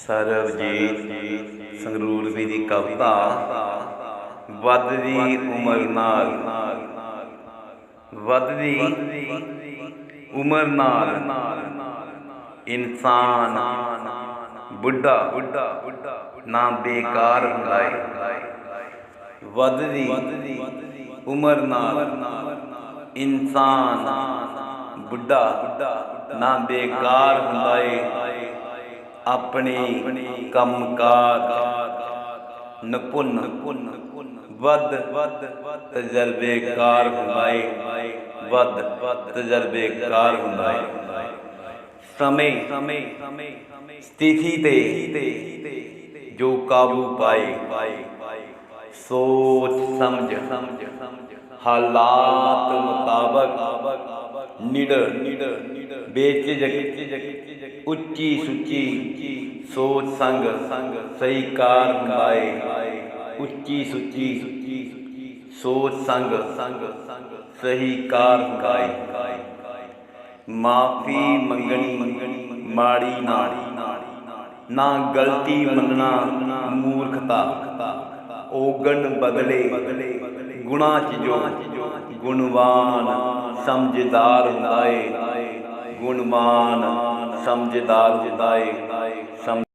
ਸਰਬਜੀਤ ਸੰਗਰੂਰ ਦੀ ਕਵਿਤਾ, ਵੱਧਦੀ ਉਮਰ ਨਾਲ। ਵੱਧਦੀ ਉਮਰ ਨਾਲ। ਇਨਸਾਨ ਬੁੱਢਾ ਨਾ ਬੇਕਾਰ ਹੁੰਦਾ ਹੈ ਵੱਧਦੀ ਉਮਰ ਨਾਲ ਇਨਸਾਨ ਬੁੱਢਾ ਨਾ ਬੇਕਾਰ ਹੁੰਦਾ ਏ। अपने कम का नपुन वद वद तजर्बेकार हुए वद वद तजर्बेकार हुए समय समय समय स्थिति ते जो काबू पाए, सोच समझ समझ, हालात मुताबिक निडर बेचिजक उच्ची सुची सोच, संग संग सही कार गाए उच्ची सुची सोच, संग संग सही कार गाए माफ़ी मंगनी मंगनी माड़ी नाड़ी नाड़ी, ना गलती मंगना, मूर्खता, ओगन बदले, गुणा चीज़ों। गुणवान समझदार हुदाए गुणवान समझदार हुदाए समझ